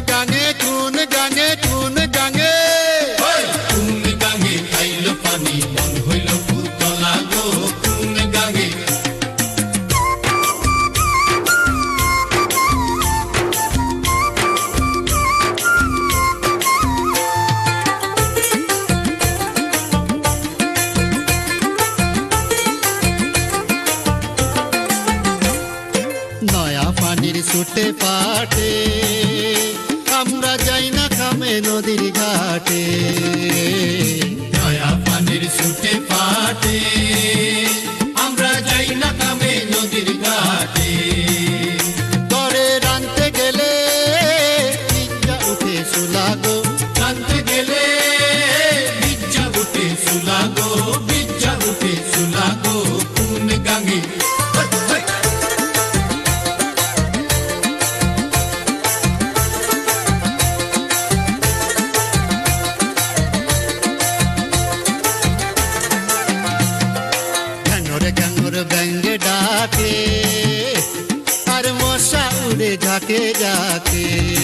গাঙে কোন গাঙে কোন গাঙে। কোন গাঙে। নয়া পানির ছুটে পাটে। পাটে ডাকে ডাকে।